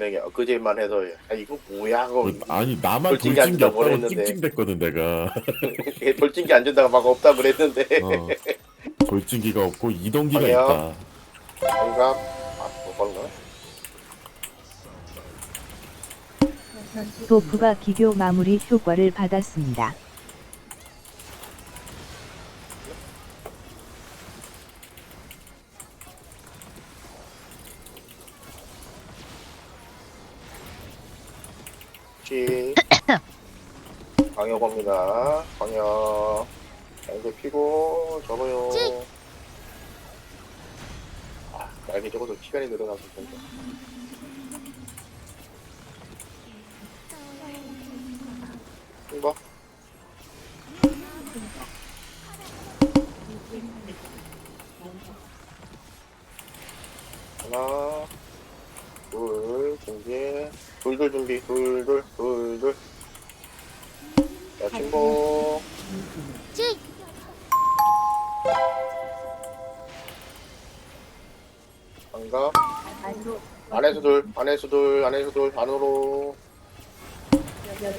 명이 엊그제만 해서 아 이거 뭐야 하고 아니 나만 돌진기 없다고 버렸는데. 찡찡댔거든 내가 돌진기 안 준다가 막 없다 그랬는데 어. 돌진기가 없고 이동기가 아니야. 있다 뭔가 아뭐 건가? 도프가 기교 마무리 효과를 받았습니다. 치 광역 겁니다. 광역. 날개 피고 접어요. 아 날개 적어도 시간이 늘어나서 텐데 이거? 하나 둘 준비. 둘 둘 준비. 둘둘 둘둘 안에서 둘 안에서 둘 안에서 둘 안으로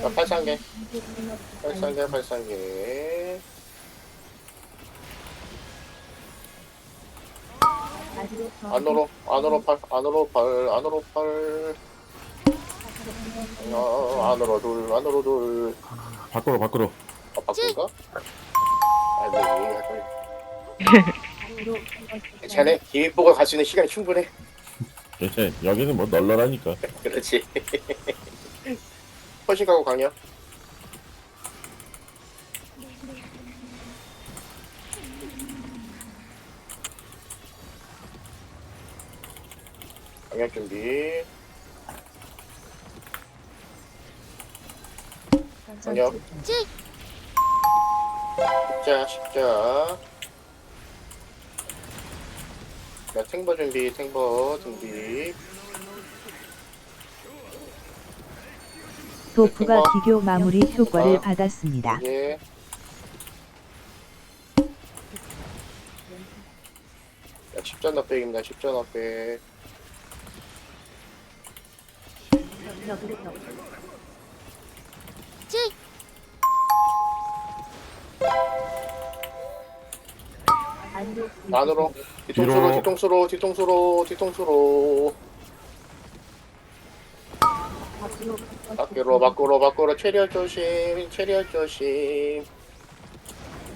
자 팔상계 팔상계 팔상계 안으로 안으로 팔 안으로 팔 안으로 팔 어, 안으로 둘 안으로 둘 밖으로 밖으로 아, 바꿀까? 아, 뭐, 얘기할 거야. 괜찮아. 기획보가 갈 수 있는 시간이 충분해. 예, 여기는 뭐 널널하니까 그렇지. 훨씬 가고 강력. 강력 준비. 강력. 십자, 십자. 자, 탱버 준비, 탱버 준비. 도프가 기교 마무리 효과를 받았습니다. 예. 야, 십자 납백입니다. 십자 납백. 안으로. 뒤통수로 뒤로. 뒤통수로 뒤통수로 뒤통수로. 밖으로 밖으로 밖으로. 체리얼 조심 체리얼 조심.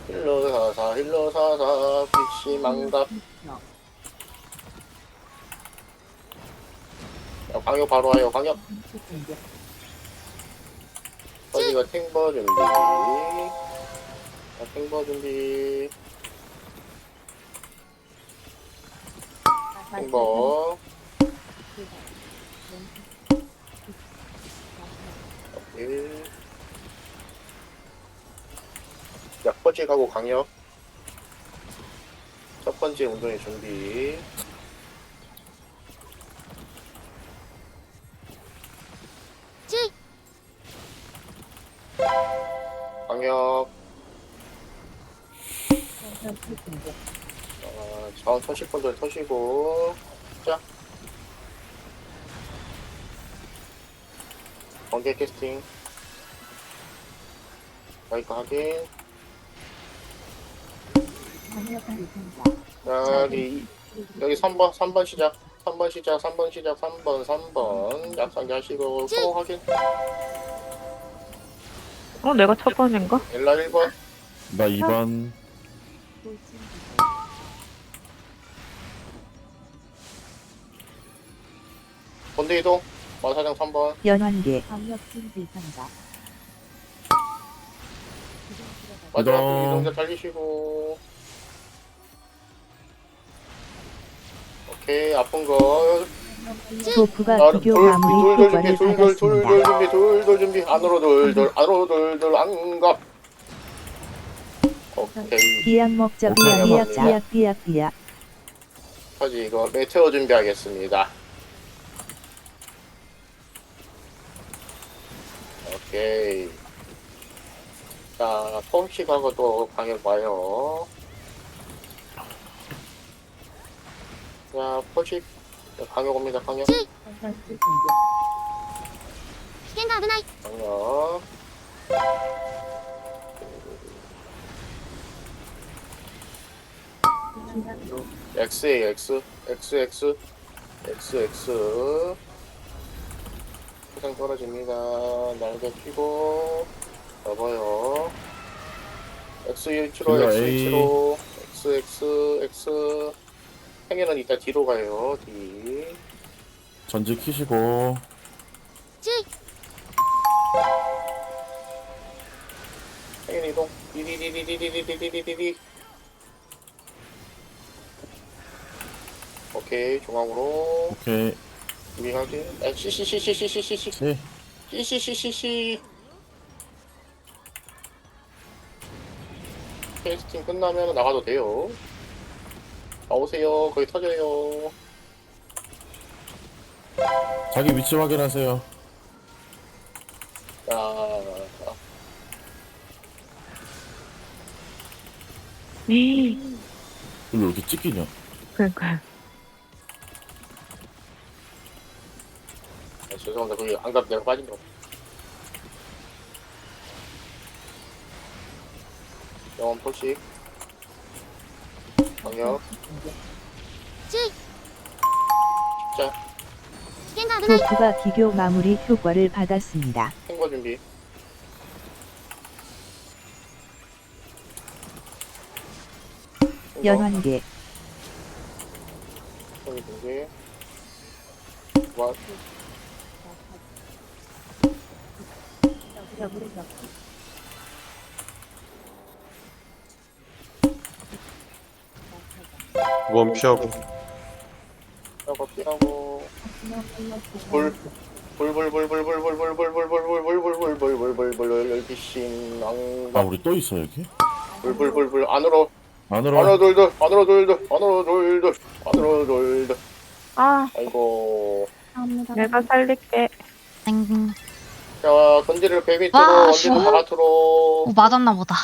힐러 사사 힐러 사사. 빛이 야, 광역 바로 와요 광역. 어디가? 탱버 준비. 자, 탱버 준비 탱버 일. 가고 강력. 첫 번째 운동의 준비. 강력. 어, 터실 분들 터시고. 자. 번개 캐스팅. 마이크 확인. 여기 여기 3번 3번 시작 3번 시작 3번 시작 3번 3번 약상기 하시고 소 확인 어, 내가 첫 번인가? 엘라 1번 나 2번 본대 이동 마사장 3번 연환계 마지막 이동. 이동자 달리시고 오케이 아픈 거 도프가 아, 기교 돌, 마무리 돌, 돌 효과를 준비, 돌, 돌, 돌, 돌 받았습니다. 준비, 돌, 돌 준비, 안으로 돌, 돌, 안으로 돌, 돌, 안갑. 오케이. 비약 먹자 비약 비약. 비약 비약 비약 터지 이거 메테오 준비하겠습니다. 오케이. 자, 폼식하고 또 방역 와요. 자, 포식 자, 강력 옵니다, 강력. 危険が危ない 강력. X에 X, X, X, X, X. 세상 떨어집니다. 날개 피고, 접어요. X 1치로, 그거 X A. 1치로, X, X, X. 행위는 이따 뒤로 가요, 뒤. 전지 키시고 注意 행위 이동. 디디디디디디디디디디디. 오케이, 중앙으로. 오케이 유행하게. 아, 씨씨씨씨씨씨씨. 네 씨씨씨씨씨. 캐스팅 끝나면 나가도 돼요. 나오세요. 거기 터져요. 자기 위치 확인하세요 자, 네. 왜 이렇게 찍히냐 그러니까 죄송합니다. 그게 안감 내가 빠진 거. 영원 포식. 방역. 자. 후크가 기교 마무리 효과를 받았습니다. 행거 준비. 연환계, 행거 준비. 와, 원 피하고 저거 피하고. 아, 내가 살릴게. 땡. 자 건지를 배 밑으로 와. 바깥으로 오 맞았나 보다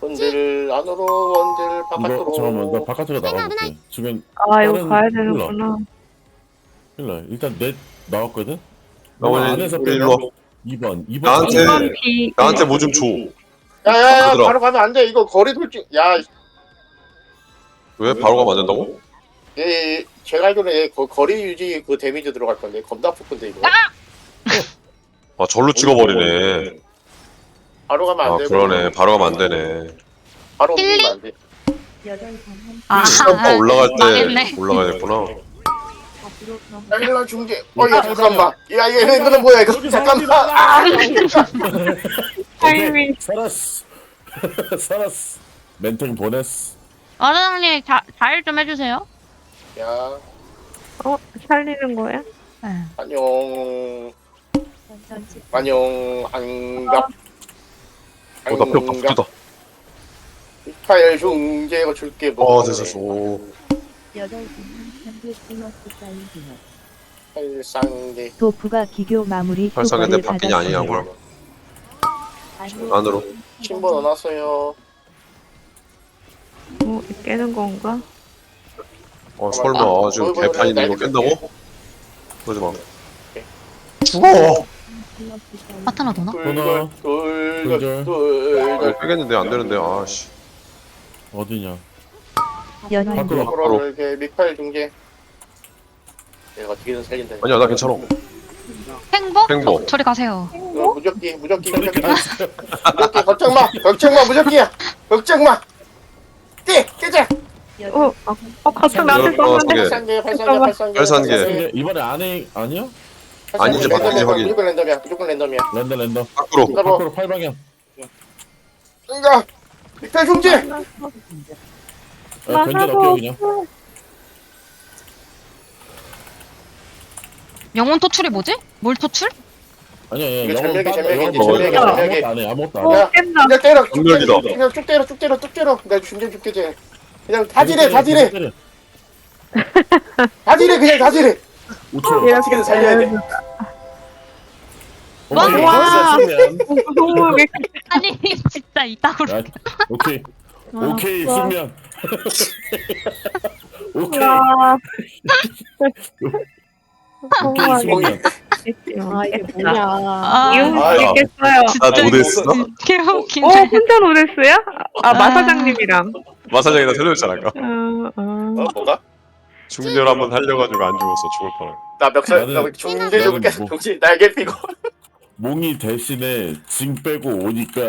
원지를 안으로 원지를 이거 잠깐만 나 바깥으로 바깥으로 나가볼게 지금 아, 이거 다른 가야 힐러. 되는구나. 일로 와. 일단 넷 나왔거든 나 안에서 우리 일로 와. 2번 2번 나한테- 이번 비. 나한테 뭐 좀 줘. 야 야 야 얘들아. 바로 가면 안 돼 이거 거리 돌진 야 왜 바로 가면 안 된다고? 예, 제가 알기로는 거, 거리 유지 그 데미지 들어갈 건데 겁나 아픈데 이거 아 절로 찍어버리네. 바로 가면 안아 되고. 그러네. 바로 가면 안 되네. 바로 움직이면 안 돼. 아 시간파 올라갈 망했네. 때 올라가야 됐구나. 야 일로 중계. 어 야 잠깐만. 야 얘, 이거는 뭐야 이거? 잠깐만. 아. 타이밍. 살았어. 살았어. 멘토링 보냈어. 어른님 잘좀 해주세요. 야. 어, 살리는 거야? 네. 안녕 안녕 안갑 어 나 뼈 바쁘다. 미카엘 중계가 줄게 아뭐 됐어. 오. 팔상대 도프가 기교 마무리 발상인데 효과를 아니냐 받았습니다. 뭘. 안으로. 신분 넣어놨어요 어, 깨는 건가? 어 설마 아, 지금 개판인데 이거 깬다고? 그러지 마. 죽어. 파트너 도나? 하나, 둘둘 둘. 둘둘 아, 빼겠는데 안 되는데 아씨. 어디냐 연환계 밖으로. 앞으로 이렇게 미카엘 중계 내가 어떻게든 살린다 아니야 나 괜찮아. 행복? 행복. 어, 저리 가세요 어, 무적기 무적기 무적기 무적기 걱정 마 걱정 마 무적기야 걱정 마 깨! 깨자! 어, 아, 어, 같은 나한테 어, 썼는데. 팔상계 팔상계 팔상계. 근데 이번에 안에 아니야? 아니지, 바뀌지, 확인. 무조건 랜덤이야 무조건 랜덤이야 랜더 랜더 밖으로. 밖으로 팔방향 응가 미카엘 중계! 야, 견제 넣게 그냥 영혼 토출이 뭐지? 뭘 토출? 아니야 아니야 이거 영혼 전략이, 빠져. 전략이. 아무것도 안해 아무것도 어, 안해 야. 깬다. 그냥 때려 쭉 전멸이다. 때려 그냥 쭉 때려 쭉 때려 쭉 때려 내가 중계 줄게 쟤 그냥 다 지래 다 지래 때려. 다 지래 그냥 다 지래 5초 어떻게든 살려야 돼 와. 왜 아니 진짜 이따구로 야, 오케이 오케이 와. 수면 오케이. 와. 오케이 아, 승리야. 아, 이게 뭐야. 아, 이용 아. 나 노데스 개웃기네. 어, 혼자 노랬어요? 아, 아. 마사장님이랑. 마사장이 나 살려줬잖아 아까 어, 어. 어 뭐가? 중절 한번 살려가지고 안 죽었어 죽을 뻔해 나 멱살 나 나는- 중대 좀 나는 깨서 뭐- 정신 날개 피고 몽이 대신에 징 빼고 오니까